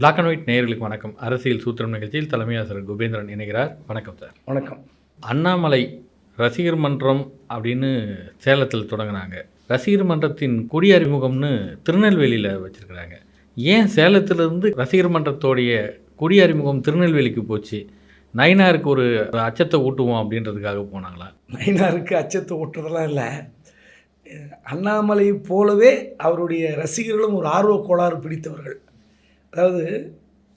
Black and white நேயர்களுக்கு வணக்கம். அரசியல் சூத்திரம் நிகழ்ச்சியில் தலைமை ஆசிரியர் குபேந்திரன் இணைகிறார். வணக்கம் சார் வணக்கம். அண்ணாமலை ரசிகர் மன்றம் அப்படின்னு சேலத்தில் தொடங்கினாங்க. ரசிகர் மன்றத்தின் கொடி அறிமுகம்னு திருநெல்வேலியில் வச்சுருக்கிறாங்க. ஏன் சேலத்திலிருந்து ரசிகர் மன்றத்தோடைய கொடி அறிமுகம் திருநெல்வேலிக்கு போச்சு? நயினாருக்கு ஒரு அச்சத்தை ஊட்டுவோம் அப்படின்றதுக்காக போனாங்களா? நயினாருக்கு அச்சத்தை ஓட்டுறதெல்லாம் இல்லை. அண்ணாமலை போலவே அவருடைய ரசிகர்களும் ஒரு ஆர்வ கோளாறு பிடித்தவர்கள். அதாவது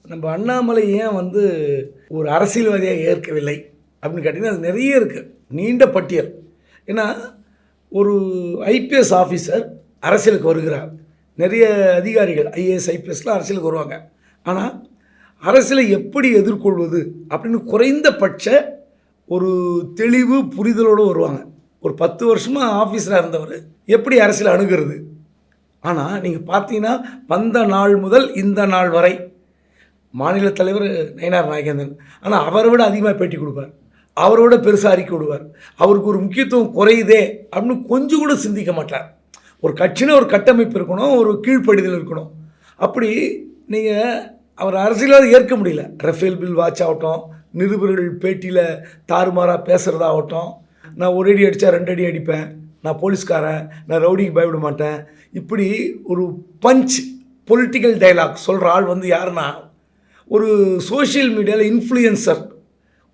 நம்ம அண்ணாமலை ஏன் வந்து ஒரு அரசியல்வாதியாக ஏற்கவில்லை அப்படின்னு கேட்டிங்கன்னா அது நிறைய இருக்குது நீண்ட பட்டியல். ஏன்னா ஒரு ஐபிஎஸ் ஆஃபீஸர் அரசியலுக்கு வருகிறார். நிறைய அதிகாரிகள் ஐஏஎஸ் ஐபிஎஸ்லாம் அரசியலுக்கு வருவாங்க. ஆனால் அரசியலை எப்படி எதிர்கொள்வது அப்படின்னு குறைந்தபட்ச ஒரு தெளிவு புரிதலோடு வருவாங்க. ஒரு பத்து வருஷமாக ஆஃபீஸராக இருந்தவர் எப்படி அரசியல் அணுகிறது? ஆனால் நீங்கள் பார்த்தீங்கன்னா வந்த நாள் முதல் இந்த நாள் வரை மாநில தலைவர் நயனார் நாயகேந்திரன். ஆனால் அவரை விட அதிகமாக பேட்டி கொடுப்பார். அவரை விட பெருசாக அறிக்கை விடுவார். அவருக்கு ஒரு முக்கியத்துவம் குறையுதே அப்படின்னு கொஞ்சம் கூட சிந்திக்க மாட்டார். ஒரு கட்சின்னு ஒரு கட்டமைப்பு இருக்கணும் ஒரு கீழ்ப்படிதல் இருக்கணும். அப்படி நீங்கள் அவர் அரசியலாக ஏற்க முடியல. ரஃபேல் பில் வாட்ச் ஆகட்டும் நிருபர்கள் பேட்டியில் தாறுமாறாக பேசுகிறதாகட்டும் நான் ஒரு அடி அடித்தா ரெண்டு அடி அடிப்பேன். நான் போலீஸ்காரன் நான் ரவுடிக்கு பயப்பட மாட்டேன். இப்படி ஒரு பஞ்ச் பொலிட்டிக்கல் டைலாக் சொல்கிற ஆள் வந்து யாருன்னா ஒரு சோஷியல் மீடியாவில் இன்ஃப்ளூயன்சர்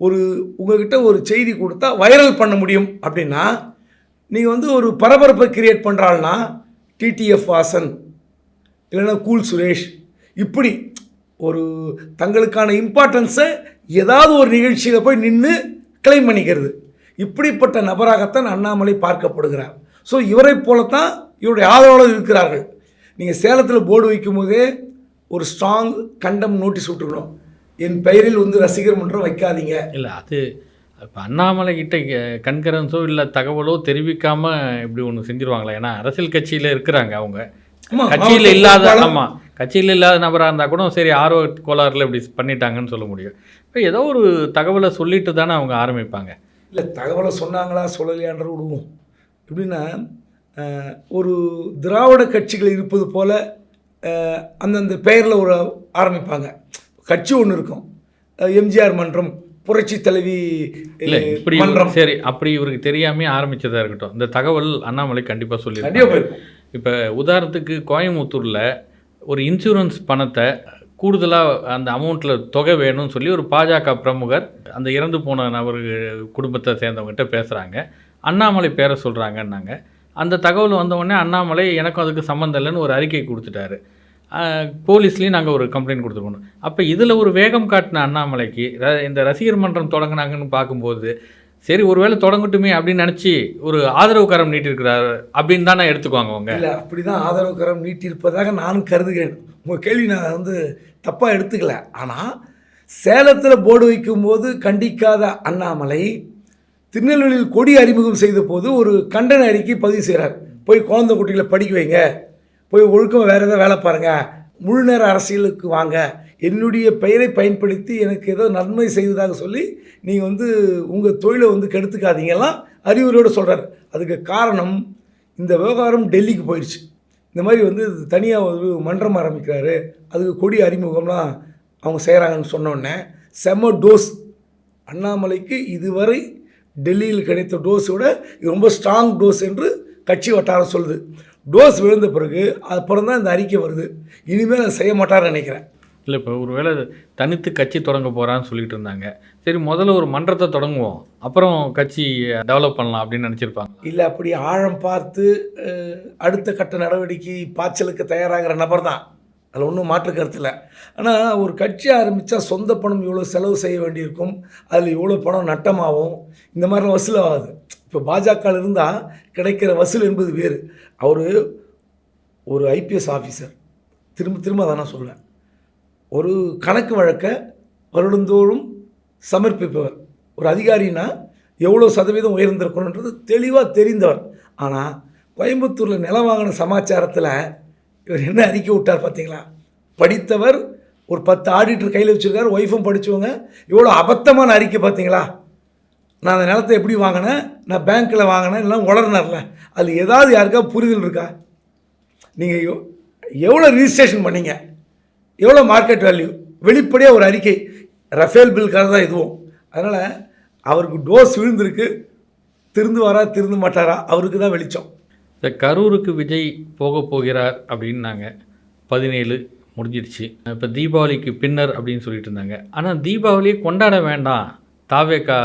ஒரு உங்ககிட்ட ஒரு செய்தி கொடுத்தா வைரல் பண்ண முடியும் அப்படின்னா நீங்கள் வந்து ஒரு பரபரப்பை கிரியேட் பண்ணுறாள்னா டிடிஎஃப் வாசன் இல்லைன்னா கூல் சுரேஷ் இப்படி ஒரு தங்களுக்கான இம்பார்ட்டன்ஸை ஏதாவது ஒரு நிகழ்ச்சியில் போய் நின்று கிளைம் பண்ணிக்கிறது. இப்படிப்பட்ட நபராகத்தான் அண்ணாமலை பார்க்கப்படுகிறார். ஸோ இவரை போலத்தான் இவருடைய ஆதரவாளர் இருக்கிறார்கள். நீங்கள் சேலத்தில் போர்டு வைக்கும் போதே ஒரு ஸ்ட்ராங் கண்டம் நோட்டீஸ் விட்டுருக்கணும். என் பெயரில் வந்து ரசிகர் மன்றம் வைக்காதீங்க. இல்லை அது இப்போ அண்ணாமலை கிட்ட கண்கரன்ஸோ இல்லை தகவலோ தெரிவிக்காம இப்படி ஒன்று செஞ்சிருவாங்களா. ஏன்னா அரசியல் கட்சியில் இருக்கிறாங்க அவங்க. கட்சியில் இல்லாத. ஆமாம் கட்சியில் இல்லாத நபராக இருந்தால் கூட சரி ஆர்வ கோளாறுல இப்படி பண்ணிட்டாங்கன்னு சொல்ல முடியும். இப்போ ஏதோ ஒரு தகவலை சொல்லிட்டு தானே அவங்க ஆரம்பிப்பாங்க. இல்லை தகவலை சொன்னாங்களா சொல்லலையான்ற விடுவோம் எப்படின்னா ஒரு திராவிட கட்சிகள் இருப்பது போல் அந்தந்த பெயரில் ஒரு ஆரம்பிப்பாங்க. கட்சி ஒன்று இருக்கும். எம்ஜிஆர் மன்றம் புரட்சி தலைவி இல்லை இப்படி மன்றம். சரி அப்படி இவருக்கு தெரியாமே ஆரம்பிச்சதா இருக்கட்டும். இந்த தகவல் அண்ணாமலை கண்டிப்பாக சொல்லி இப்போ உதாரணத்துக்கு கோயம்புத்தூரில் ஒரு இன்சூரன்ஸ் பணத்தை கூடுதலாக அந்த அமௌண்ட்டில் தொகை வேணும்னு சொல்லி ஒரு பாஜக பிரமுகர் அந்த இறந்து போன நபர் குடும்பத்தை சேர்ந்தவங்ககிட்ட பேசுகிறாங்க அண்ணாமலை பேரை சொல்கிறாங்கன்னாங்க அந்த தகவல் வந்தவுடனே அண்ணாமலை எனக்கும் அதுக்கு சம்மந்தம் இல்லைன்னு ஒரு அறிக்கை கொடுத்துட்டாரு. போலீஸ்லேயும் நாங்கள் ஒரு கம்ப்ளைண்ட் கொடுத்துருக்கணும் அப்போ இதில் ஒரு வேகம் காட்டின அண்ணாமலைக்கு ர- இந்த ரசிகர் மன்றம் தொடங்கினாங்கன்னு பார்க்கும்போது சரி ஒருவேளை தொடங்கட்டுமே அப்படின்னு நினச்சி ஒரு ஆதரவு கரம் நீட்டிருக்கிறாரு அப்படின்னு தானே எடுத்துக்குவாங்க அவங்க. இல்லை அப்படி தான் ஆதரவு கரம் நீட்டியிருப்பதாக நானும் கருதுகிறேன். உங்கள் கேள்வி நான் வந்து தப்பாக எடுத்துக்கல. ஆனால் சேலத்தில் போர்டு வைக்கும்போது கண்டிக்காத அண்ணாமலை திருநெல்வேலியில் கொடி அறிமுகம் செய்த போது ஒரு கண்டன அறிக்கை பதிவு செய்கிறார் போய் குழந்தை குட்டிகளை படிக்க வைங்க. போய் ஒழுக்கம் வேறு எதாவது வேலை பாருங்கள் முழு நேர அரசியலுக்கு வாங்க. என்னுடைய பெயரை பயன்படுத்தி எனக்கு ஏதோ நன்மை செய்ததாக சொல்லி நீங்கள் வந்து உங்கள் தொழிலை வந்து கெடுத்துக்காதீங்கலாம் அறிவுரையோடு சொல்கிறார் அதுக்கு காரணம் இந்த விவகாரம் டெல்லிக்கு போயிடுச்சு இந்த மாதிரி வந்து தனியாக ஒரு மன்றம் ஆரம்பிக்கிறாரு. அதுக்கு கொடி அறிமுகம்லாம் அவங்க செய்கிறாங்கன்னு சொன்னோடனே செம்ம டோஸ். அண்ணாமலைக்கு இதுவரை டெல்லியில் கிடைத்த டோஸோட இது ரொம்ப ஸ்ட்ராங் டோஸ் என்று கட்சி வட்டாரம் சொல்லுது. டோஸ் விழுந்த பிறகு அப்புறம் தான் இந்த அறிக்கை வருது. இனிமேல் அதை செய்ய மாட்டார்னு நினைக்கிறேன். இல்லை இப்போ ஒரு வேளை தனித்து கட்சி தொடங்க போகிறான்னு சொல்லிட்டு இருந்தாங்க. சரி முதல்ல ஒரு மன்றத்தை தொடங்குவோம். அப்புறம் கட்சி டெவலப் பண்ணலாம் அப்படின்னு நினச்சிருப்பாங்க. இல்லை அப்படி ஆழம் பார்த்து அடுத்த கட்ட நடவடிக்கை பாய்ச்சலுக்கு தயாராகிற நபர் தான். அதில் ஒன்றும் மாற்று கருத்து இல்லை. ஆனால் ஒரு கட்சி ஆரம்பித்தா சொந்த பணம் இவ்வளோ செலவு செய்ய வேண்டியிருக்கும். அதில் இவ்வளோ பணம் நட்டமாகும். இந்த மாதிரிலாம் வசூலாகாது. இப்போ பாஜக இருந்தால் கிடைக்கிற வசூல் என்பது வேறு. அவர் ஒரு ஐபிஎஸ் ஆஃபீஸர். திரும்ப திரும்ப அதை நான் சொல்லுவேன் ஒரு கணக்கு வழக்கை வருடந்தோறும் சமர்ப்பிப்பவர். ஒரு அதிகாரினா எவ்வளோ சதவீதம் உயர்ந்திருக்கணுன்றது தெளிவாக தெரிந்தவர். ஆனால் கோயம்புத்தூரில் நிலம் வாங்கின சமாச்சாரத்தில் இவர் என்ன அறிக்கை விட்டார் பார்த்தீங்களா படித்தவர் ஒரு பத்து ஆடிட்டர் கையில் வச்சுருக்காரு ஒய்ஃபும் படித்தவங்க இவ்வளோ அபத்தமான அறிக்கை பார்த்தீங்களா நான் அந்த நிலத்தை எப்படி வாங்கினேன்? நான் பேங்க்கில் வாங்கினேன் எல்லாம் உளர்னார்ல அதில் ஏதாவது யாருக்கா புரிதல் இருக்கா? நீங்கள் எவ்வளோ ரிஜிஸ்ட்ரேஷன் பண்ணீங்க? எவ்வளோ மார்க்கெட் வேல்யூ வெளிப்படையாக ஒரு அறிக்கை. ரஃபேல் பில்காக தான் இதுவும். அதனால் அவருக்கு டோஸ் விழுந்திருக்கு. திருந்து வரா திருந்து மாட்டாரா? அவருக்கு தான் வெளிச்சம். இந்த கரூருக்கு விஜய் போக போகிறார் அப்படின்னாங்க. பதினேழு முடிஞ்சிருச்சு. இப்போ தீபாவளிக்கு பின்னர் அப்படின்னு சொல்லிட்டு இருந்தாங்க. ஆனால் தீபாவளியை கொண்டாட வேண்டாம். தாவேக்கா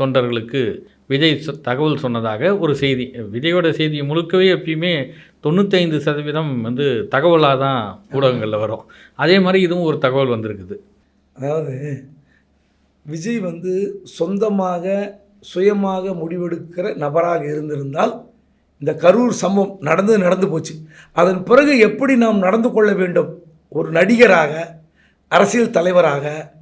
தொண்டர்களுக்கு விஜய் சொ- தகவல் சொன்னதாக ஒரு செய்தி. விஜயோட செய்தி முழுக்கவே எப்பயுமே தொண்ணூத்தைந்து சதவீதம் வந்து தகவலாக தான் ஊடகங்களில் வரும். அதே மாதிரி இதுவும் ஒரு தகவல் வந்திருக்குது. அதாவது விஜய் வந்து சொந்தமாக சுயமாக முடிவெடுக்கிற நபராக இருந்திருந்தால் இந்த கரூர் சம்பவம் நடந்து நடந்து போச்சு. அதன் பிறகு எப்படி நாம் நடந்து கொள்ள வேண்டும்? ஒரு நடிகராக அரசியல் தலைவராக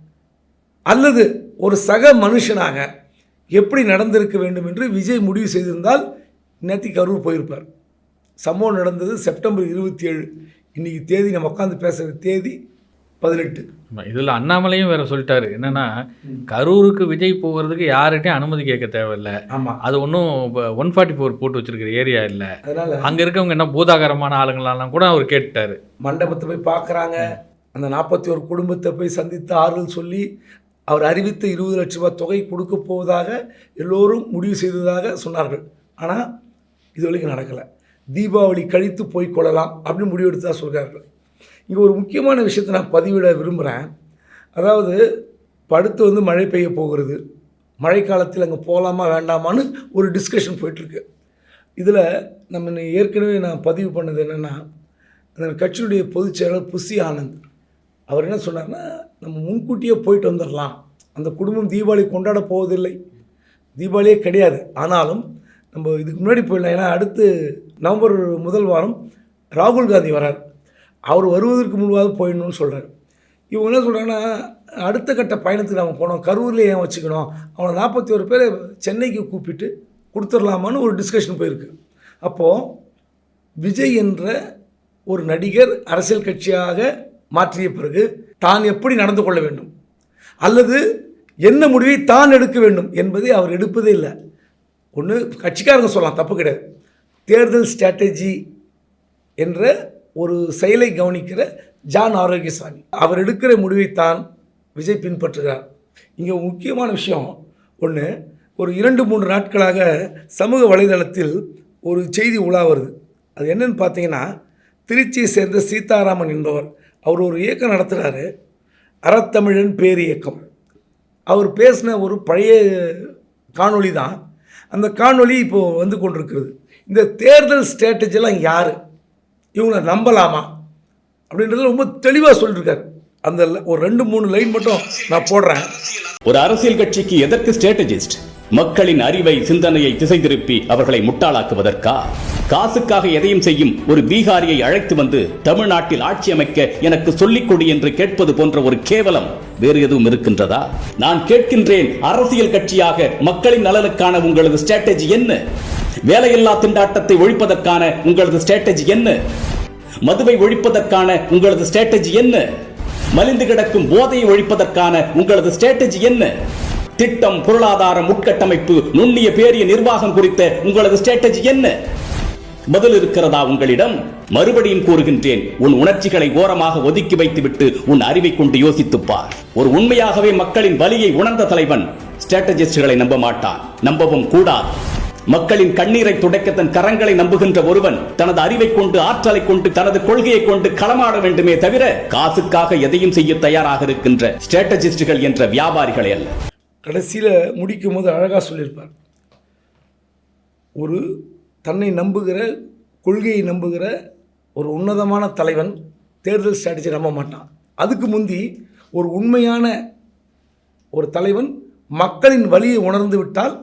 அல்லது ஒரு சக மனுஷனாக எப்படி நடந்திருக்க வேண்டும் என்று விஜய் முடிவு செய்திருந்தால் நேத்தி கரூர் போயிருப்பார். சம்பவம் நடந்தது செப்டம்பர் இருபத்தி ஏழு இன்றைக்கி தேதி நம்ம உட்காந்து பேசுகிற தேதி பதினெட்டு. இதில் அண்ணாமலையும் வேற சொல்லிட்டாரு. என்னன்னா கரூருக்கு விஜய் போகிறதுக்கு யார்கிட்டையும் அனுமதி கேட்க தேவையில்லை. ஆமாம் அது ஒன்றும் ஒன் ஃபார்ட்டி ஃபோர் போட்டு வச்சிருக்கிற ஏரியா இல்லை. அதனால் அங்கே இருக்கவங்க என்ன பூதாகரமான ஆளுங்களெல்லாம் கூட அவர் கேட்டார் மண்டபத்தை போய் பார்க்குறாங்க. அந்த நாற்பத்தி ஒரு குடும்பத்தை போய் சந்தித்து ஆறுதல் சொல்லி அவர் அறிவித்த இருபது லட்ச ரூபாய் தொகை கொடுக்க போவதாக எல்லோரும் முடிவு செய்ததாக சொன்னார்கள். ஆனால் இது வரைக்கும் நடக்கலை. தீபாவளி கழித்து போய் கொள்ளலாம் அப்படின்னு முடிவெடுத்ததாக சொல்கிறார்கள். இங்கே ஒரு முக்கியமான விஷயத்தை நான் பதிவிட விரும்புகிறேன் அதாவது படுத்து வந்து மழை பெய்ய போகிறது. மழைக்காலத்தில் அங்கே போகலாமா வேண்டாமான்னு ஒரு டிஸ்கஷன் போயிட்டுருக்கு. இதில் நம்ம இன்னும் ஏற்கனவே நான் பதிவு பண்ணது என்னென்னா அந்த கட்சியுடைய பொதுச் செயலாளர் புசி ஆனந்த். அவர் என்ன சொன்னார்னா நம்ம முன்கூட்டியே போயிட்டு வந்துடலாம் அந்த குடும்பம் தீபாவளி கொண்டாட போவதில்லை. தீபாவளியே கிடையாது. ஆனாலும் நம்ம இதுக்கு முன்னாடி போயிடலாம் ஏன்னா அடுத்து நவம்பர் முதல் வாரம் ராகுல் காந்தி வரார். அவர் வருவதற்கு முன்பாக போயிடணும்னு சொல்கிறார் இவங்க என்ன சொல்கிறாங்கன்னா அடுத்த கட்ட பயணத்துக்கு நம்ம போனோம். கரூரில் ஏன் வச்சுக்கணும்? அவனை நாற்பத்தி ஒரு பேரை சென்னைக்கு கூப்பிட்டு கொடுத்துடலாமான்னு ஒரு டிஸ்கஷன் போயிருக்கு. அப்போது விஜய் என்ற ஒரு நடிகர் அரசியல் கட்சியாக மாற்றிய பிறகு தான் எப்படி நடந்து கொள்ள வேண்டும்? அல்லது என்ன முடிவை தான் எடுக்க வேண்டும் என்பதை அவர் எடுப்பதே இல்லை. ஒன்று கட்சிக்காரங்க சொல்லலாம் தப்பு கிடையாது. தேர்தல் ஸ்ட்ராட்டஜி என்ற ஒரு செயலை கவனிக்கிற ஜான் ஆரோக்கியசாமி. அவர் எடுக்கிற முடிவைத்தான் விஜய் பின்பற்றுகிறார். இங்கே முக்கியமான விஷயம். ஒன்று ஒரு இரண்டு மூன்று நாட்களாக சமூக வலைதளத்தில் ஒரு செய்தி உலா வருது. அது என்னன்னு பார்த்தீங்கன்னா திருச்சியை சேர்ந்த சீதாராமன் என்பவர் அவர் ஒரு இயக்கம் நடத்துகிறாரு அறத்தமிழன் பேரியக்கம் அவர் பேசின ஒரு பழைய காணொளி தான். அந்த காணொளி இப்போது வந்து கொண்டிருக்கிறது. இந்த தேர்தல் ஸ்ட்ராட்டஜிலாம் யார்? இவங்களை நம்பலாமா? அப்படின்றத ரொம்ப தெளிவாக சொல்லியிருக்காரு அந்த ஒரு ரெண்டு மூணு லைன் மட்டும் நான் போடுறேன். ஒரு அரசியல் கட்சிக்கு எதற்கு ஸ்ட்ராட்டஜிஸ்ட் மக்களின் அறிவை சிந்தனையை திசை திருப்பி அவர்களை முட்டாளாக்குவதற்கா? காசுக்காக எதையும் செய்யும் ஒரு பீகாரியை அழைத்து வந்து தமிழ்நாட்டில் ஆட்சி அமைக்க எனக்கு சொல்லிக் கொடு என்று கேட்பது போன்ற ஒரு கேவலம் வேறு எதுவும் இருக்கின்றதா? நான் கேட்கின்றேன் அரசியல் கட்சியாக மக்களின் நலனுக்கான உங்களது ஸ்ட்ராட்டஜி என்ன? வேலையில்லா திண்டாட்டத்தை ஒழிப்பதற்கான உங்களது ஸ்ட்ராட்டஜி என்ன? மதுவை ஒழிப்பதற்கான உங்களது ஸ்ட்ராட்டஜி என்ன? மலிந்து கிடக்கும் போதையை ஒழிப்பதற்கான உங்களது ஸ்ட்ராட்டஜி என்ன? திட்டம் பொருளாதாரம் உட்கட்டமைப்பு நுண்ணிய பேரிய நிர்வாகம் குறித்த உங்களது ஸ்ட்ராட்டஜி என்ன? பதில் இருக்கிறதா உங்களிடம்? மறுபடியும் கூறுகின்றேன் உன் உணர்ச்சிகளை ஓரமாக ஒதுக்கி வைத்துவிட்டு உன் அறிவை கொண்டு யோசித்துப்பார் ஒரு உண்மையாகவே மக்களின் வலியை உணர்ந்த தலைவன் ஸ்ட்ராட்டஜிஸ்டுகளை நம்ப மாட்டான் நம்பவும் கூடாது. மக்களின் கண்ணீரை துடைக்க தன் கரங்களை நம்புகின்ற ஒருவன் தனது அறிவை கொண்டு ஆற்றலை கொண்டு தனது கொள்கையை கொண்டு களமாட வேண்டுமே தவிர காசுக்காக எதையும் செய்ய தயாராக இருக்கின்ற ஸ்ட்ராட்டஜிஸ்டுகள் என்ற வியாபாரிகளை அல்ல. கடைசியில் முடிக்கும் போது அழகாக சொல்லியிருப்பார். ஒரு தன்னை நம்புகிற கொள்கையை நம்புகிற ஒரு உன்னதமான தலைவன் தேர்தல் ஸ்ட்ராட்டஜி நம்ப மாட்டான். அதுக்கு முந்தி ஒரு உண்மையான ஒரு தலைவன் மக்களின் வழியை உணர்ந்து விட்டால்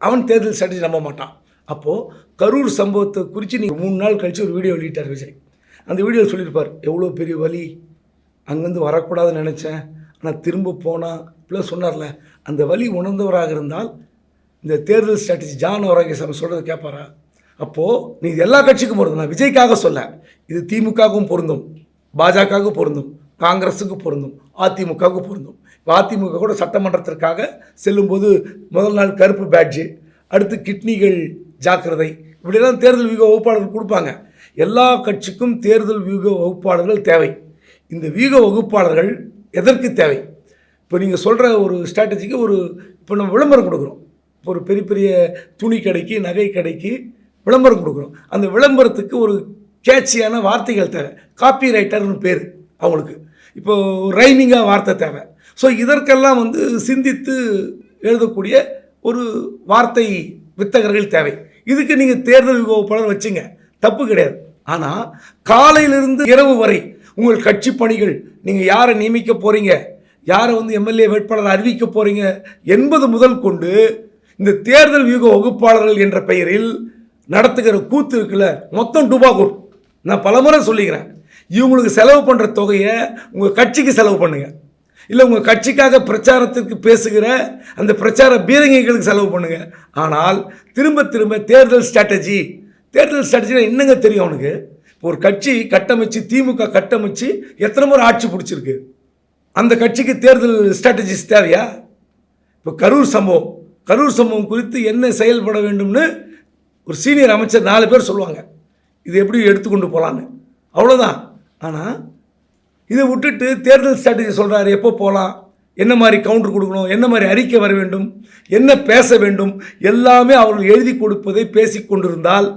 அவன் தேர்தல் ஸ்ட்ராட்டஜி நம்ப மாட்டான். அப்போது கரூர் சம்பவத்தை குறித்து நீங்கள் மூணு நாள் கழித்து ஒரு வீடியோ வெளியிட்டார் விஜய். அந்த வீடியோவில் சொல்லியிருப்பார் எவ்வளோ பெரிய வலி. அங்கேருந்து வரக்கூடாதுன்னு நினச்சேன். ஆனால் திரும்ப போனால் இப்படிலாம் சொன்னார்ல. அந்த வழி உணர்ந்தவராக இருந்தால் இந்த தேர்தல் ஸ்ட்ராட்டஜி ஜான் ஆரோக்கியசாமி சொல்கிறது கேட்பாரா அப்போது நீ இது எல்லா கட்சிக்கும் பொருந்தும். நான் விஜய்க்காக சொல்ல இது திமுகவுக்கும் பொருந்தும். பாஜகவுக்கும் பொருந்தும். காங்கிரஸுக்கு பொருந்தும். அதிமுகவுக்கு பொருந்தும். இப்போ அதிமுக கூட சட்டமன்றத்திற்காக செல்லும்போது முதல் நாள் கருப்பு பேட்ஜு அடுத்து கிட்னிகள் ஜாக்கிரதை. இப்படிலாம் தேர்தல் வியூக வகுப்பாளர்கள் கொடுப்பாங்க. எல்லா கட்சிக்கும் தேர்தல் வியூக வகுப்பாளர்கள் தேவை. இந்த வியூக வகுப்பாளர்கள் எதற்கு தேவை? இப்போ நீங்கள் சொல்கிற ஒரு ஸ்ட்ராட்டஜிக்கு ஒரு இப்போ நம்ம விளம்பரம் கொடுக்குறோம். இப்போ ஒரு பெரிய பெரிய துணி கடைக்கு நகை கடைக்கு விளம்பரம் கொடுக்குறோம். அந்த விளம்பரத்துக்கு ஒரு கேட்சியான வார்த்தைகள் தேவை. காப்பி ரைட்டர்னு பேர் அவங்களுக்கு. இப்போது ரைமிங்காக வார்த்தை தேவை. ஸோ இதற்கெல்லாம் வந்து சிந்தித்து எழுதக்கூடிய ஒரு வார்த்தை வித்தகர்கள் தேவை. இதுக்கு நீங்கள் தேர்தல் விகோப்பாளர் வச்சுங்க. தப்பு கிடையாது. ஆனால் காலையிலிருந்து இரவு வரை உங்கள் கட்சி பணிகள் நீங்கள் யாரை நியமிக்க போகிறீங்க யாரை வந்து எம்எல்ஏ வேட்பாளர் அறிவிக்க போகிறீங்க என்பது முதல் கொண்டு இந்த தேர்தல் வியூக வகுப்பாளர்கள் என்ற பெயரில் நடத்துகிற கூத்து இருக்குல்ல மொத்தம் டுபாகூர். நான் பலமுறை சொல்லிக்கிறேன். இவங்களுக்கு செலவு பண்ணுற தொகையை உங்கள் கட்சிக்கு செலவு பண்ணுங்கள் இல்லை உங்கள் கட்சிக்காக பிரச்சாரத்திற்கு பேசுகிற அந்த பிரச்சார பீரங்கிகளுக்கு செலவு பண்ணுங்கள் ஆனால் திரும்ப திரும்ப தேர்தல் ஸ்ட்ராட்டஜி தேர்தல் ஸ்ட்ராட்டஜினா என்னங்க தெரியும் அவனுக்கு? இப்போ ஒரு கட்சி கட்டமைச்சு திமுக கட்டமைச்சு எத்தனை முறை ஆட்சி பிடிச்சிருக்கு? அந்த கட்சிக்கு தேர்தல் ஸ்ட்ராட்டஜிஸ் தேவையா? இப்போ கரூர் சம்பவம். கரூர் சம்பவம் குறித்து என்ன செயல்பட வேண்டும்னு ஒரு சீனியர் அமைச்சர் நாலு பேர் சொல்லுவாங்க. இது எப்படி எடுத்துக்கொண்டு போகலான்னு அவ்வளோதான் ஆனால் இதை விட்டுட்டு தேர்தல் ஸ்ட்ராட்டஜி சொல்கிறாரு எப்போ போகலாம் என்ன மாதிரி கவுண்டர் கொடுக்கணும்? என்ன மாதிரி அறிக்கை வர வேண்டும்? என்ன பேச வேண்டும்? எல்லாமே அவர்கள் எழுதி கொடுப்பதை பேசி கொண்டிருந்தால்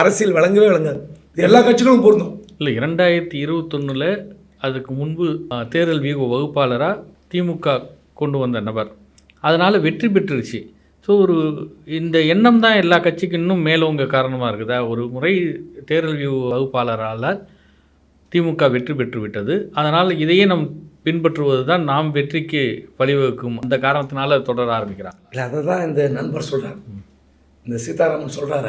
அரசியல் வழங்கவே விளங்காது. இது எல்லா கட்சிகளும் பொருந்தும். இல்லை இரண்டாயிரத்தி இருபத்தொன்னில் அதுக்கு முன்பு தேர்தல் வியூக வகுப்பாளராக திமுக கொண்டு வந்த நபர். அதனால் வெற்றி பெற்றுருச்சு. ஸோ ஒரு இந்த எண்ணம் தான் எல்லா கட்சிக்கும் இன்னும் மேலோங்க காரணமாக இருக்குதா? ஒரு முறை தேர்தல் வியூக வகுப்பாளரால் திமுக வெற்றி பெற்று விட்டது. அதனால் இதையே நம் பின்பற்றுவது தான் நாம் வெற்றிக்கு வழிவகுக்கும். அந்த காரணத்தினால தொடர ஆரம்பிக்கிறாங்க இல்லை அதை தான் இந்த நண்பர் சொல்கிறார் இந்த சீதாராமன் சொல்கிறார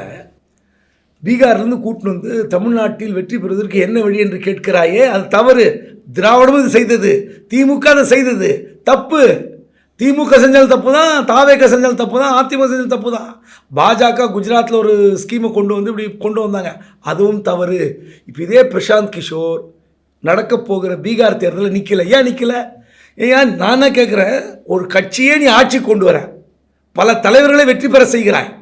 பீகார்லேருந்து கூட்டின்னு வந்து தமிழ்நாட்டில் வெற்றி பெறுவதற்கு என்ன வழி என்று கேட்கிறாயே அது தவறு. திராவிடமும் இது செய்தது. திமுக அதை செய்தது. தப்பு. திமுக செஞ்சால் தப்பு தான் தாவேக செஞ்சால் தப்பு தான் அதிமுக செஞ்சால் தப்பு தான் பாஜக குஜராத்தில் ஒரு ஸ்கீமை கொண்டு வந்து இப்படி கொண்டு வந்தாங்க. அதுவும் தவறு. இப்போ இதே பிரசாந்த் கிஷோர் நடக்க போகிற பீகார் தேர்தலில் நிற்கல ஏன் நிற்கல ஏன்? நானே கேட்குறேன் ஒரு கட்சியே நீ ஆட்சி கொண்டு வர. பல தலைவர்களை வெற்றி பெற செய்கிறாய்.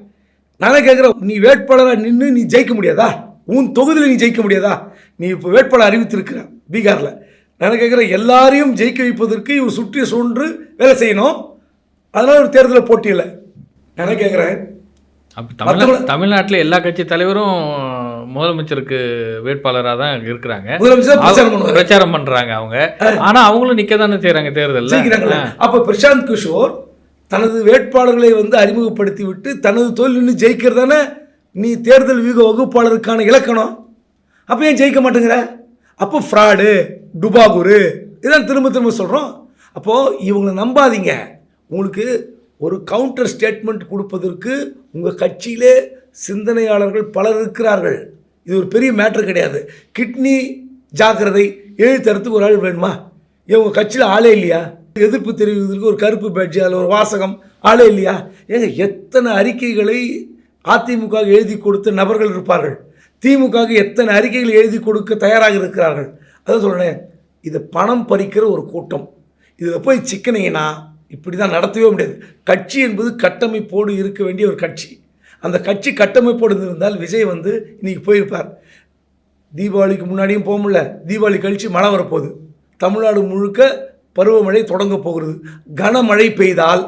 நானே கேட்குறேன் நீ வேட்பாளராக நின்று நீ ஜெயிக்க முடியாதா? உன் தொகுதியில் நீ ஜெயிக்க முடியாதா? நீ இப்போ வேட்பாளர் அறிவித்திருக்கிற பீகாரில். நான் கேட்குறேன் எல்லாரையும் ஜெயிக்க வைப்பதற்கு இவர் சுற்றி சுன்று வேலை செய்யணும். அதனால் ஒரு தேர்தலில் போட்டியில்லை நான் கேட்குறேன். தமிழ்நாட்டில் எல்லா கட்சி தலைவரும் முதலமைச்சருக்கு வேட்பாளராக தான் இருக்கிறாங்க. பிரச்சாரம் பண்றாங்க அவங்க. ஆனா அவங்களும் நிக்க தானே செய்யறாங்க தேர்தல்ல. ஜெயிக்கிறாங்களா. அப்போ பிரசாந்த் கிஷோர் தனது வேட்பாளர்களை வந்து அறிமுகப்படுத்தி விட்டு தனது தொழில் ஜெயிக்கிறது தானே நீ தேர்தல் வியூக வகுப்பாளருக்கான இலக்கணம். அப்போ ஏன் ஜெயிக்க மாட்டேங்கிற? அப்போ ஃப்ராடு டுபாகுரு இதான் திரும்ப திரும்ப சொல்கிறோம் அப்போது இவங்களை நம்பாதீங்க. உங்களுக்கு ஒரு கவுண்டர் ஸ்டேட்மெண்ட் கொடுப்பதற்கு உங்கள் கட்சியிலே சிந்தனையாளர்கள் பலர் இருக்கிறார்கள். இது ஒரு பெரிய மேட்ரு கிடையாது. கிட்னி ஜாக்கிரதை எழுத்தறதுக்கு ஒரு ஆள் வேணுமா? ஏன் உங்கள் கட்சியில் ஆளே இல்லையா? எதிர்ப்பு தெரிவிப்பதற்கு ஒரு கருப்பு பேட்ஜி அதில் ஒரு வாசகம் ஆளே இல்லையா? ஏங்க எத்தனை அறிக்கைகளை அதிமுக எழுதி கொடுத்த நபர்கள் இருப்பார்கள்? திமுக எத்தனை அறிக்கைகள் எழுதி கொடுக்க தயாராக இருக்கிறார்கள்? அதான் சொல்கிறேன் இது பணம் பறிக்கிற ஒரு கூட்டம். இதில் போய் சிக்கனீங்கன்னா இப்படி தான் நடத்தவே முடியாது. கட்சி என்பது கட்டமைப்போடு இருக்க வேண்டிய ஒரு கட்சி. அந்த கட்சி கட்டமைப்போடு இருந்தால் விஜய் வந்து இன்றைக்கி போயிருப்பார். தீபாவளிக்கு முன்னாடியும் போக முடியல. தீபாவளி கழித்து மழை வரப்போகுது. தமிழ்நாடு முழுக்க பருவமழை தொடங்க போகிறது. கனமழை பெய்தால்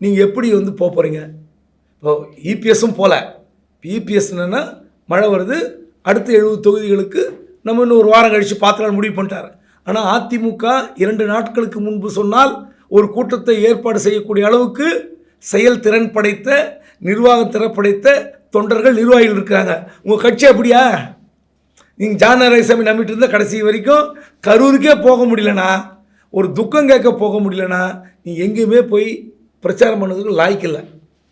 நீங்கள் எப்படி வந்து போக போகிறீங்க இப்போ இபிஎஸும் போகல இபிஎஸ்னா என்னென்னா மழை வருது அடுத்த எழுபது தொகுதிகளுக்கு நம்ம இன்னும் ஒரு வாரம் கழித்து பார்த்துக்கலாம் முடிவு பண்ணிட்டார். ஆனால் அதிமுக இரண்டு நாட்களுக்கு முன்பு சொன்னால் ஒரு கூட்டத்தை ஏற்பாடு செய்யக்கூடிய அளவுக்கு செயல்திறன் படைத்த நிர்வாக திறன் படைத்த தொண்டர்கள் நிர்வாகிகள் இருக்கிறாங்க. உங்கள் கட்சி அப்படியா? நீங்கள் ஜான்நாராயசாமி நம்பிட்டு இருந்தால் கடைசி வரைக்கும் கரூருக்கே போக முடியலண்ணா. ஒரு துக்கம் கேட்க போக முடியலனா நீ எங்கேயுமே போய் பிரச்சாரம் பண்ணதுக்கு லாய்க்கில்லை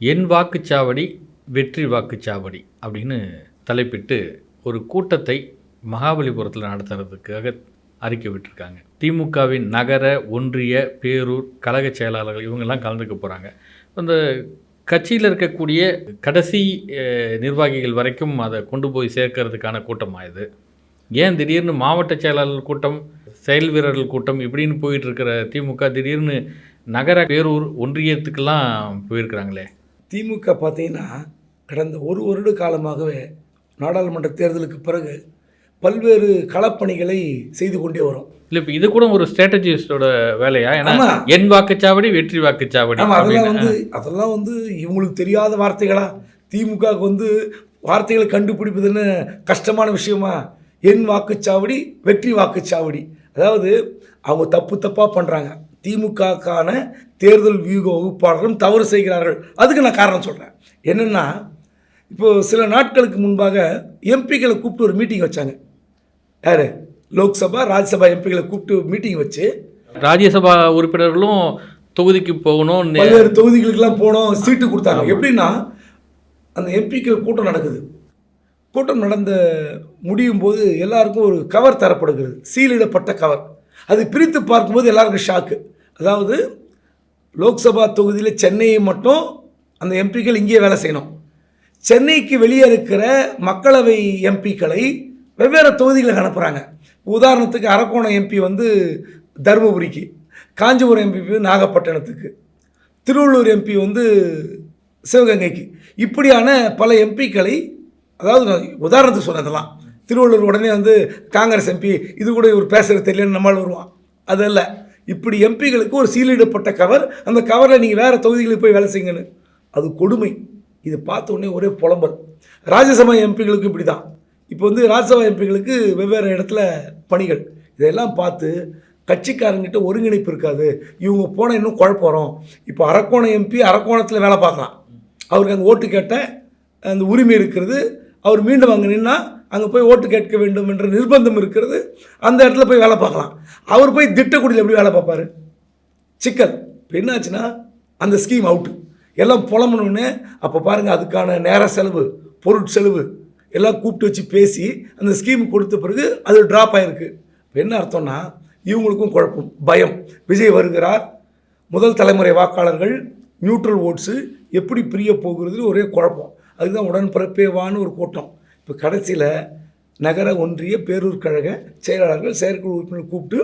என் வாக்குச்சாவடி வெற்றி வாக்குச்சாவடி அப்படின்னு தலைப்பிட்டு ஒரு கூட்டத்தை மகாபலிபுரத்தில் நடத்துறதுக்காக அறிக்கை விட்டுருக்காங்க. திமுகவின் நகர ஒன்றிய பேரூர் கழக செயலாளர்கள் இவங்கெல்லாம் கலந்துக்க போகிறாங்க அந்த கட்சியில் இருக்கக்கூடிய கடைசி நிர்வாகிகள் வரைக்கும் அதை கொண்டு போய் சேர்க்கறதுக்கான கூட்டமாக இது? ஏன் திடீர்னு மாவட்ட செயலாளர் கூட்டம் செயல் வீரர்கள் கூட்டம் இப்படின்னு போயிட்டு இருக்கிற திமுக திடீர்னு நகர பேரூர் ஒன்றியத்துக்கெல்லாம் போயிருக்கிறாங்களே? திமுக பார்த்தீங்கன்னா கடந்த ஒரு வருட காலமாகவே நாடாளுமன்ற தேர்தலுக்கு பிறகு பல்வேறு களப்பணிகளை செய்து கொண்டே வரும். இல்லை இப்போ இது கூட ஒரு ஸ்ட்ராட்டஜிஸ்டோட வேலையா? ஏன்னா. என் வாக்குச்சாவடி வெற்றி வாக்குச்சாவடி அதெல்லாம். வந்து அதெல்லாம் வந்து இவங்களுக்கு தெரியாத வார்த்தைகளா? திமுகவுக்கு வந்து வார்த்தைகளை கண்டுபிடிப்பதுன்னு கஷ்டமான விஷயமா? என் வாக்குச்சாவடி வெற்றி வாக்குச்சாவடி. அதாவது அவங்க தப்பு தப்பாக பண்ணுறாங்க திமுகக்கான தேர்தல் வியூக வகுப்பாளர்களும் தவறு செய்கிறார்கள். அதுக்கு நான் காரணம் சொல்கிறேன் என்னென்னா இப்போ சில நாட்களுக்கு முன்பாக எம்பிக்களை கூப்பிட்டு ஒரு மீட்டிங் வச்சாங்க. யார்? லோக்சபா ராஜ்யசபா எம்பிக்களை கூப்பிட்டு மீட்டிங் வச்சு. ராஜ்யசபா உறுப்பினர்களும் தொகுதிக்கு போகணும் பல்வேறு தொகுதிகளுக்கெல்லாம் போனோம் சீட்டு கொடுத்தாங்க. எப்படின்னா அந்த எம்பிக்கள் கூட்டம் நடக்குது. கூட்டம் நடந்த முடியும் போது எல்லாருக்கும் ஒரு கவர் தரப்படுகிறது. சீலிடப்பட்ட கவர். அது பிரித்து பார்க்கும்போது எல்லாருக்கும் ஷாக்கு அதாவது லோக்சபா தொகுதியில் சென்னையை மட்டும் அந்த எம்பிக்கள் இங்கேயே வேலை செய்யணும். சென்னைக்கு வெளியே இருக்கிற மக்களவை எம்பிக்களை வெவ்வேறு தொகுதிகளுக்கு அனுப்புகிறாங்க உதாரணத்துக்கு அரக்கோணம் எம்பி வந்து தருமபுரிக்கு காஞ்சிபுரம் எம்பி நாகப்பட்டினத்துக்கு திருவள்ளூர் எம்பி வந்து சிவகங்கைக்கு. இப்படியான பல எம்பிக்களை அதாவது நான் உதாரணத்துக்கு சொன்னதெல்லாம். திருவள்ளூர் உடனே வந்து காங்கிரஸ் எம்பி இது கூட இவர் பேசுகிறது தெரியலன்னு நம்மளால் வருவான். அதல்ல இப்படி எம்பிகளுக்கு ஒரு சீலிடப்பட்ட கவர் அந்த கவரில் நீங்கள் வேறு தொகுதிகளுக்கு போய் வேலை செய்யுங்கன்னு. அது கொடுமை. இது பார்த்த உடனே ஒரே புலம்பல். ராஜ்யசபா எம்பிகளுக்கு இப்படி தான் இப்போ வந்து ராஜ்யசபா எம்பிகளுக்கு வெவ்வேறு இடத்துல பணிகள். இதெல்லாம் பார்த்து கட்சிக்காரங்கிட்ட ஒருங்கிணைப்பு இருக்காது. இவங்க போனால் இன்னும் குழப்பம் இப்போ அரக்கோணம் எம்பி அரக்கோணத்தில் வேலை பார்க்கலாம். அவருக்கு அந்த ஓட்டு கேட்ட அந்த உரிமை இருக்கிறது. அவர் மீண்டும் அங்கே நின்னா அங்கே போய் ஓட்டு கேட்க வேண்டும் என்ற நிர்பந்தம் இருக்கிறது. அந்த இடத்துல போய் வேலை பார்க்கலாம். அவர் போய் திட்டக்குடியில் எப்படி வேலை பார்ப்பார்? சிக்கல். இப்போ என்னாச்சுன்னா அந்த ஸ்கீம் அவுட்டு எல்லாம் புலம்பணுன்னு அப்போ பாருங்கள் அதுக்கான நேர செலவு பொருட்செலவு எல்லாம் கூப்பிட்டு வச்சு பேசி அந்த ஸ்கீம் கொடுத்த பிறகு அது ட்ராப் ஆகிருக்கு இப்போ என்ன அர்த்தம்னா இவங்களுக்கும் குழப்பம் பயம். விஜய் வருகிறார். முதல் தலைமுறை வாக்காளர்கள் நியூட்ரல் ஓட்ஸு எப்படி பிரிய போகிறதுன்னு ஒரே குழப்பம். அதுதான் உடன்பிறப்பே ஒரு கூட்டம். இப்போ கடைசியில் நகர ஒன்றிய பேரூர் கழக செயலாளர்கள் செயற்குழு உறுப்பினர் கூப்பிட்டு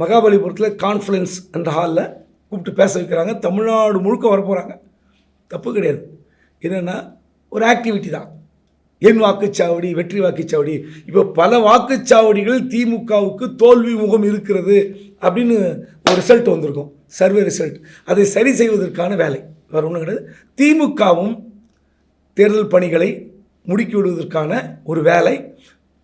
மகாபலிபுரத்தில் கான்ஃபரன்ஸ் என்ற ஹாலில் கூப்பிட்டு பேச வைக்கிறாங்க. தமிழ்நாடு முழுக்க வரப்போகிறாங்க தப்பு கிடையாது. என்னென்னா ஒரு ஆக்டிவிட்டி தான். என் வாக்குச்சாவடி வெற்றி வாக்குச்சாவடி. இப்போ பல வாக்குச்சாவடிகள் திமுகவுக்கு தோல்வி முகம் இருக்கிறது அப்படின்னு ஒரு ரிசல்ட் வந்திருக்கும். சர்வே ரிசல்ட் அதை சரி செய்வதற்கான வேலை. வேறு ஒன்றும் கிடையாது. திமுகவும் தேர்தல் பணிகளை முடுக்கி விடுவதற்கான ஒரு வேலை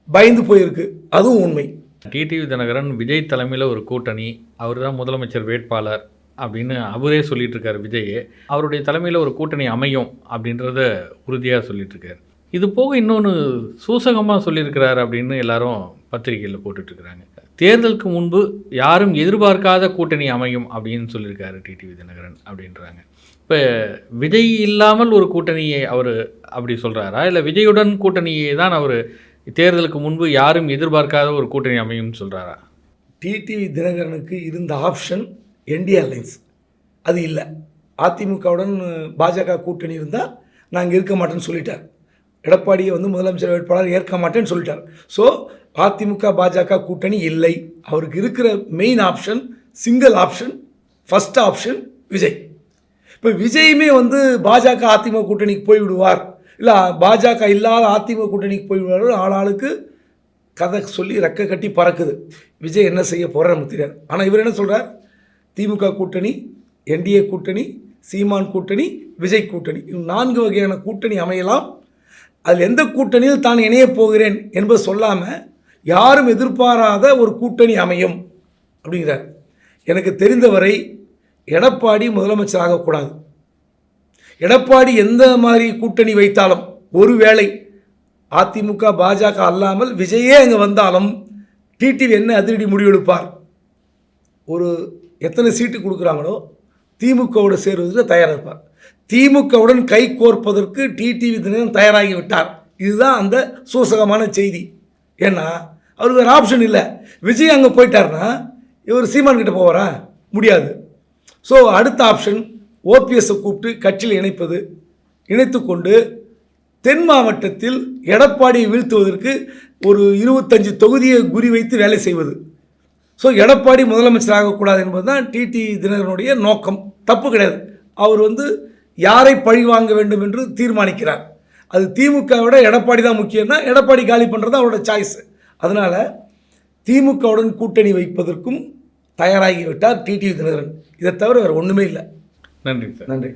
பயந்து போயிருக்கு. அதுவும் உண்மை. டிடிவி தினகரன் விஜய் தலைமையில் ஒரு கூட்டணி அவர் தான் முதலமைச்சர் வேட்பாளர் அப்படின்னு அவரே சொல்லிட்டு இருக்காரு விஜயே அவருடைய தலைமையில் ஒரு கூட்டணி அமையும் அப்படின்றத உறுதியாக சொல்லிட்டு இருக்காரு. இது போக இன்னொன்று சூசகமாக சொல்லியிருக்கிறார் அப்படின்னு எல்லாரும் பத்திரிகையில் போட்டுட்ருக்குறாங்க தேர்தலுக்கு முன்பு யாரும் எதிர்பார்க்காத கூட்டணி அமையும் அப்படின்னு சொல்லியிருக்காரு டிடிவி தினகரன் அப்படின்றாங்க. இப்போ விஜய் இல்லாமல் ஒரு கூட்டணியை அவர் அப்படி சொல்கிறாரா இல்லை விஜயுடன் கூட்டணியை தான் அவர் தேர்தலுக்கு முன்பு யாரும் எதிர்பார்க்காத ஒரு கூட்டணி அமையும்னு சொல்கிறாரா டிடிவி தினகரனுக்கு இருந்த ஆப்ஷன் என்டிஏ அலைன்ஸ் அது இல்லை. அதிமுகவுடன் பாஜக கூட்டணி இருந்தால் நாங்கள் இருக்க மாட்டேன்னு சொல்லிட்டார். எடப்பாடியை வந்து முதலமைச்சர் வேட்பாளர் ஏற்க மாட்டேன்னு சொல்லிட்டார். ஸோ அதிமுக பாஜக கூட்டணி இல்லை. அவருக்கு இருக்கிற main option single option first option Vijay. இப்போ விஜயுமே வந்து பாஜக அதிமுக கூட்டணிக்கு போய்விடுவார். இல்லை பாஜக இல்லாத அதிமுக கூட்டணிக்கு போய்விடுவார் ஆளாளுக்கு கதை சொல்லி ரெக்க கட்டி பறக்குது. விஜய் என்ன செய்ய போகிறார் நமக்கு தெரியாது. ஆனால் இவர் என்ன சொல்கிறார் திமுக கூட்டணி என்டிஏ கூட்டணி சீமான் கூட்டணி விஜய் கூட்டணி. இவ் நான்கு வகையான கூட்டணி அமையலாம். அதில் எந்த கூட்டணியில் தான் இணையப் போகிறேன் என்பது சொல்லாமல் யாரும் எதிர்பாராத ஒரு கூட்டணி அமையும் அப்படிங்கிறார். எனக்கு தெரிந்தவரை எடப்பாடி முதலமைச்சர் ஆகக்கூடாது. எடப்பாடி எந்த மாதிரி கூட்டணி வைத்தாலும் ஒருவேளை அதிமுக பாஜக அல்லாமல் விஜயே அங்கே வந்தாலும் டிடிவி என்ன அதிரடி முடிவெடுப்பார்? ஒரு எத்தனை சீட்டு கொடுக்குறாங்களோ திமுகவோடு சேருவதற்கு தயாராக இருப்பார். திமுகவுடன் கை கோர்ப்பதற்கு டிடிவி தினம் தயாராகி விட்டார். இதுதான் அந்த சூசகமான செய்தி. ஏன்னா அவருக்கு வேறு ஆப்ஷன் இல்லை. விஜய் அங்கே போயிட்டாருன்னா இவர் சீமான் கிட்ட போவாரா? முடியாது. ஸோ அடுத்த ஆப்ஷன் ஓபிஎஸ்ஸை கூப்பிட்டு கட்சியில் இணைப்பது. இணைத்து கொண்டு தென் மாவட்டத்தில் எடப்பாடியை வீழ்த்துவதற்கு ஒரு இருபத்தஞ்சு தொகுதியை குறிவைத்து வேலை செய்வது. ஸோ எடப்பாடி முதலமைச்சர் ஆகக்கூடாது என்பது தான் டிடி தினகரனுடைய நோக்கம். தப்பு கிடையாது. அவர் வந்து யாரை பழி வாங்க வேண்டும் என்று தீர்மானிக்கிறார். அது திமுக விட எடப்பாடி தான் முக்கியம்னா எடப்பாடி காலி பண்ணுறது அவரோட சாய்ஸ் அதனால் திமுகவுடன் கூட்டணி வைப்பதற்கும் தயாராகிவிட்டார் டிடிவி தினகரன் இதை தவிர வேறு ஒன்றுமே இல்லை. நன்றி சார். நன்றி.